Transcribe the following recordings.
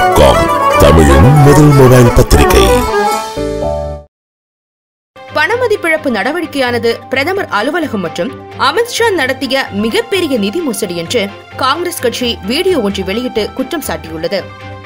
Dot com தமிழின் முதல் mobile பத்திரிகை. பணமதிப்பிழப்பு நடவடிக்கையானது பிரதமர் அலுவலகம் மற்றும் அமித்ஷா நடத்திய மிகப்பெரிய நிதி மோசடி என்று காங்கிரஸ் கட்சி வீடியோ ஒன்று வெளியிட்டு குற்றம் சாட்டியுள்ளது.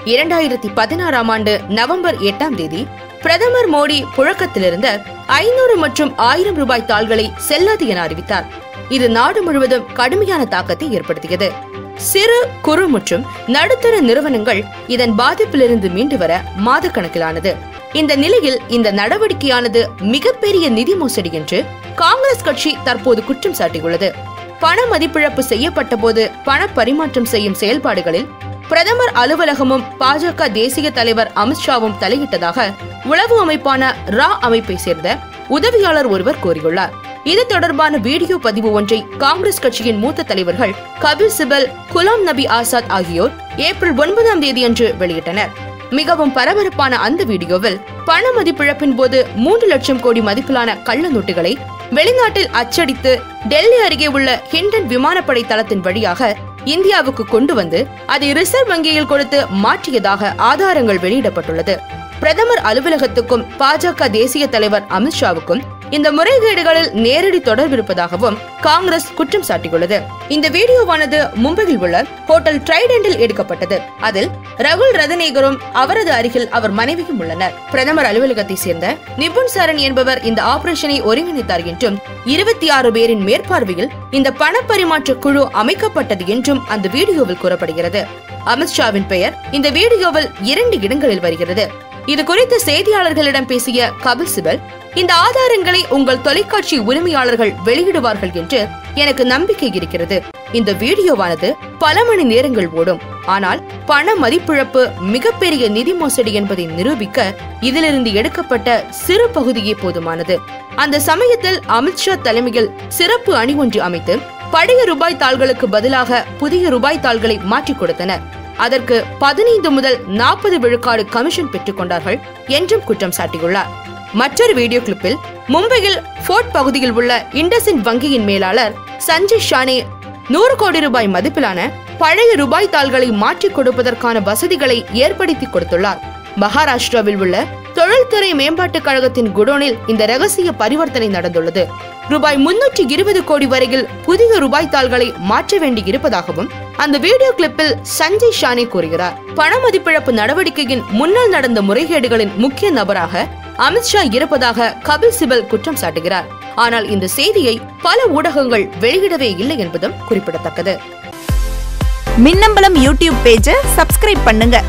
இரண்டாயிரத்தி பதினாறாம் ஆண்டு நவம்பர் எட்டாம் தேதி பிரதமர் மோடி புழக்கத்திலிருந்த ஐநூறு மற்றும் ஆயிரம் ரூபாய் தாள்களை செல்லாது என அறிவித்தார். இது நாடு முழுவதும் கடுமையான தாக்கத்தை ஏற்படுத்தியது. சிறு குறு மற்றும் நடுத்தர நிறுவனங்கள் இதன் பாதிப்பிலிருந்து மீண்டு வர மாதக்கணக்கிலானது. இந்த நிலையில் இந்த நடவடிக்கையானது மிகப்பெரிய நிதி மோசடி என்று காங்கிரஸ் கட்சி தற்போது குற்றம் சாட்டியுள்ளது. பண மதிப்பிழப்பு செய்யப்பட்ட போது பண பரிமாற்றம் செய்யும் செயல்பாடுகளில் பிரதமர் அலுவலகமும் பாஜக தேசிய தலைவர் அமித்ஷாவும் தலையிட்டதாக உளவு அமைப்பான ரா அமைப்பை சேர்ந்த உதவியாளர் ஒருவர் கூறியுள்ளார். இது தொடர்பான வீடியோ பதிவு ஒன்றை காங்கிரஸ் கட்சியின் மூத்த தலைவர்கள் கபில் சிபல் குலாம் நபி ஆசாத் ஆகியோர் ஏப்ரல் ஒன்பதாம் தேதியன்று வெளியிட்டனர். மிகவும் பரபரப்பான அந்த வீடியோவில் பண மதிப்பிழப்பின் போது மூன்று லட்சம் கோடி மதிப்பிலான கள்ள நோட்டுகளை வெளிநாட்டில் அச்சடித்து டெல்லி அருகே உள்ள ஹிண்டன் விமானப்படை தளத்தின் வழியாக இந்தியாவுக்கு கொண்டு வந்து அதை ரிசர்வ் வங்கியில் கொடுத்து மாற்றியதாக ஆதாரங்கள் வெளியிடப்பட்டுள்ளது. பிரதமர் அலுவலகத்துக்கும் பாஜக தேசிய தலைவர் அமித்ஷாவுக்கும் இந்த முறைகேடுகளில் நேரடி தொடர்பு இருப்பதாகவும் காங்கிரஸ் குற்றம் சாட்டியுள்ளது. இந்த வீடியோவானது மும்பையில் உள்ள ஹோட்டல் ட்ரைடென்டில் எடுக்கப்பட்டது. அதில் ரகுல் ரதநேகரும் அவரது அருகில் அவர் மனைவியும் உள்ளனர். பிரதமர் அலுவலகத்தை சேர்ந்த நிபுன் சரண் என்பவர் இந்த ஆபரேஷனை ஒருங்கிணைத்தார் என்றும் இருபத்தி ஆறு பேரின் மேற்பார்வையில் இந்த பணப்பரிமாற்ற குழு அமைக்கப்பட்டது என்றும் அந்த வீடியோவில் கூறப்படுகிறது. அமித்ஷாவின் பெயர் இந்த வீடியோவில் இரண்டு இடங்களில் வருகிறது. இது குறித்து செய்தியாளர்களிடம் பேசிய கபில் சிபல் இந்த ஆதாரங்களை உங்கள் தொலைக்காட்சி உரிமையாளர்கள் வெளியிடுவார்கள் என்று எனக்கு நம்பிக்கை இருக்கிறது. இந்த வீடியோவானது பல மணி நேரங்கள் ஓடும். ஆனால் பண மதிப்பிழப்பு மிகப்பெரிய நிதி மோசடி என்பதை நிரூபிக்க இதிலிருந்து எடுக்கப்பட்ட சிறு பகுதியே போதுமானது. அந்த சமயத்தில் அமித்ஷா தலைமையில் சிறப்பு அணி ஒன்று அமைத்து பழைய ரூபாய் தாள்களுக்கு பதிலாக புதிய ரூபாய் தாள்களை மாற்றிக் கொடுத்தனர். அதற்கு பதினைந்து முதல் நாற்பது விழுக்காடு கமிஷன் பெற்றுக் கொண்டார்கள் என்றும் குற்றம் சாட்டியுள்ளார். மற்றொரு வீடியோ கிளிப்பில் மும்பையில் ஃபோர்ட் பகுதியில் உள்ள இண்டசின் வங்கியின் மேலாளர் சஞ்சய் ஷானே நூறு கோடி ரூபாய் மதிப்பிலான பழைய ரூபாய் தாள்களை மாற்றிக் கொடுப்பதற்கான வசதிகளை ஏற்படுத்தி கொடுத்துள்ளார். மகாராஷ்டிராவில் உள்ள தொழில்துறை மேம்பாட்டுக் கழகத்தின் குடோனில் இந்த ரகசிய பரிவர்த்தனை நடந்துள்ளது. ரூபாய் முன்னூற்றி இருபது கோடி வரையில் புதிய ரூபாய் தாள்களை மாற்ற வேண்டி இருப்பதாகவும் அந்த வீடியோ கிளிப்பில் சஞ்சய் ஷானே கூறுகிறார். பண மதிப்பிழப்பு நடவடிக்கையின் முன்னால் நடந்த முறைகேடுகளின் முக்கிய நபராக அமித்ஷா இருப்பதாக கபில் சிபல் குற்றம் சாட்டுகிறார். ஆனால் இந்த செய்தியை பல ஊடகங்கள் வெளியிடவே இல்லை என்பதும் குறிப்பிடத்தக்கது. மின்னம்பலம் யூடியூப் பேஜை சப்ஸ்கிரைப் பண்ணுங்க.